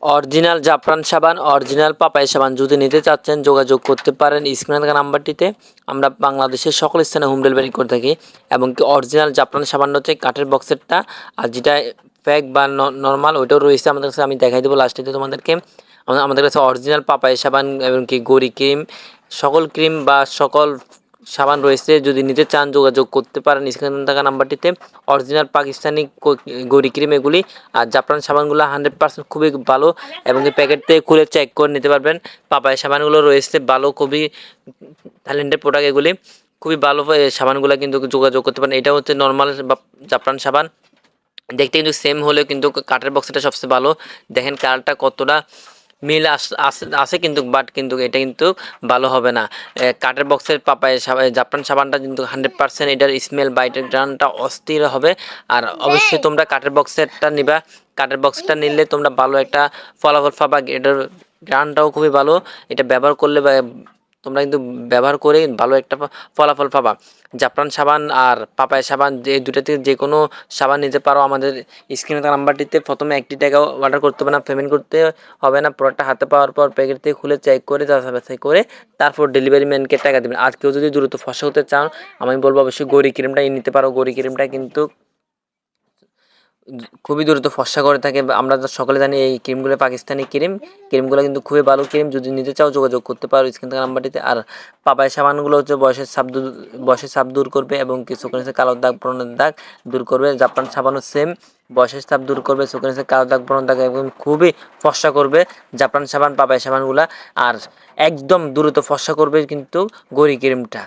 Original জাফরান সাবান, original Papai সাবান। যদি নিতে চাচ্ছেন, যোগাযোগ করতে পারেন স্ক্রিনে নাম্বারটিতে। আমরা বাংলাদেশের সকল স্থানে হোম ডেলিভারি করে থাকি। এবং কি অরিজিনাল জাফরান সাবান হচ্ছে কাঠের বক্সেরটা। আর যেটা প্যাক বা নর্মাল ওইটাও রয়েছে আমাদের কাছে। আমি দেখাই দেবো লাস্টেতে তোমাদেরকে। আমা- আমাদের কাছে অরিজিনাল পাপাই সাবান এবং কি গড়ি ক্রিম সকল ক্রিম বা সকল সাবান রয়েছে, যদি নিতে চান যোগাযোগ করতে পারেন। স্ক্রিনে থাকা নাম্বারটিতে অরিজিনাল পাকিস্তানি গড়ি ক্রিম এগুলি, আর জাফরান সাবানগুলো হান্ড্রেড পার্সেন্ট খুবই ভালো এবং এই প্যাকেট থেকে খুলে চেক করে নিতে পারবেন। পাপায় সাবানগুলো রয়েছে, ভালো খুবই ট্যালেন্টেড প্রোডাক্ট এগুলি। খুবই ভালো সাবানগুলো কিন্তু যোগাযোগ করতে পারেন। এটা হচ্ছে নর্মাল জাফরান সাবান। দেখতে কিন্তু সেম হলেও কিন্তু কাঠের বক্সটা সবচেয়ে ভালো। দেখেন কালারটা কতটা মিল আস- আস- আছে কিন্তু বাট কিন্তু এটা কিন্তু ভালো হবে না। কাঠের বক্সের পাপায় জাপান সাবানটা কিন্তু হান্ড্রেড পার্সেন্ট এটার স্মেল বা এটার গ্রানটা অস্থির হবে। আর অবশ্যই তোমরা কাঠের বক্সেরটা নিবা। কাঠের বক্সটা নিলে তোমরা ভালো একটা ফলাফল পাবা। এটার গ্রানটাও খুবই ভালো। এটা ব্যবহার করলে বা তোমরা কিন্তু ব্যবহার করে ভালো একটা ফলাফল পাবা। জাফরান সাবান আর পাপায় সাবান যে দুটা থেকে যে কোনো সাবান নিতে পারো। আমাদের স্ক্রিনে থাকা নাম্বারটিতে প্রথমে একটি টাকা অর্ডার করতে হবে না পেমেন্ট করতে হবে না। প্রোডাক্টটা হাতে পাওয়ার পর প্যাকেট থেকে খুলে চেক করে, যাচাই করে তারপর ডেলিভারি ম্যানকে টাকা দেবেন। আর কেউ যদি দ্রুত ফসা হতে চান, আমি বলব অবশ্যই গড়ি ক্রিমটাই নিতে পারো। গরি ক্রিমটা কিন্তু খুবই দ্রুত ফর্সা করে থাকে। আমরা সকলে জানি এই ক্রিমগুলো পাকিস্তানি ক্রিম। ক্রিমগুলো কিন্তু খুবই ভালো ক্রিম। যদি নিতে চাও যোগাযোগ করতে পারো স্ক্রিন থাকা নাম্বারটিতে আর পাপায় সাবানগুলো হচ্ছে বয়সের সাপ দূর, বয়সের সাপ দূর করবে এবং কি চোখের কালো দাগ ব্রণের দাগ দূর করবে। জাপান সাবানও সেম বয়সের সাপ দূর করবে চোখের কালো দাগ ব্রণ দাগ এবং খুবই ফর্সা করবে জাপান সাবান পাপায় সাবানগুলা। আর একদম দ্রুত ফর্সা করবে কিন্তু গড়ি ক্রিমটা।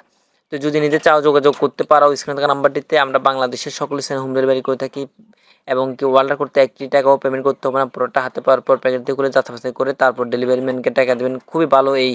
তো যদি নিতে চাও যোগাযোগ করতে পারো, স্ক্রিনে থাকা নাম্বারটিতে আমরা বাংলাদেশের সকল স্থানে হোম ডেলিভারি করে থাকি এবং কেউ অর্ডার করতে একটি টাকাও পেমেন্ট করতে হবে না। পুরোটা হাতে পাওয়ার পর প্যাকেট দিয়ে করে যাতায়াত করে তারপর ডেলিভারি ম্যানকে টাকা দেবেন। খুবই ভালো, এই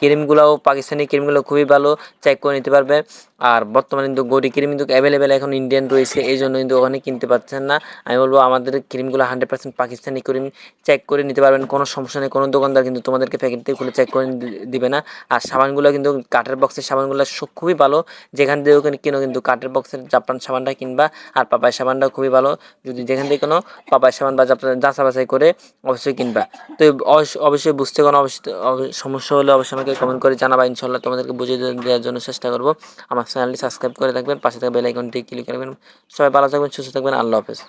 ক্রিমগুলোও পাকিস্তানি ক্রিমগুলো খুবই ভালো। চেক করে নিতে পারবে। আর বর্তমানে কিন্তু গড়ি ক্রিম কিন্তু অ্যাভেলেবেল এখন ইন্ডিয়ান রয়েছে এই জন্য কিন্তু ওখানে কিনতে পারছেন না। আমি বলব আমাদের ক্রিমগুলো hundred percent Pakistani cream check করে নিতে পারবেন, কোনো সমস্যা নেই, কোনো দোকানদার কিন্তু তোমাদেরকে প্যাকেট থেকে খুলে চেক করে দিবে না। আর সাবানগুলো কিন্তু কাঠের বক্সের সাবানগুলো খুবই ভালো, যেখান থেকে ওখানে কিনো কিন্তু কাঠের বক্সের জাপান সাবানটা কিনবা, আর পাপায় সাবানটা খুবই ভালো, যদি যেখান থেকে কোনো পাপায় সাবান বা যাচা বাছাই করে অবশ্যই কিনবা। তো অবশ্য- অবশ্যই বুঝতে কোনো অবশ্যই অব- সমস্যা হলে অবশ্যই আমাকে কমেন্ট করে জানাবা ইনশাল্লাহ তোমাদেরকে বুঝিয়ে দেওয়ার জন্য চেষ্টা করব। আমার চ্যানেলটি সাবস্ক্রাইব করে রাখবেন, পাশে থাকা বেল আইকনটি ক্লিক করবেন সবাই ভালো থাকবেন, সুস্থ থাকবেন, আল্লাহ হাফেজ।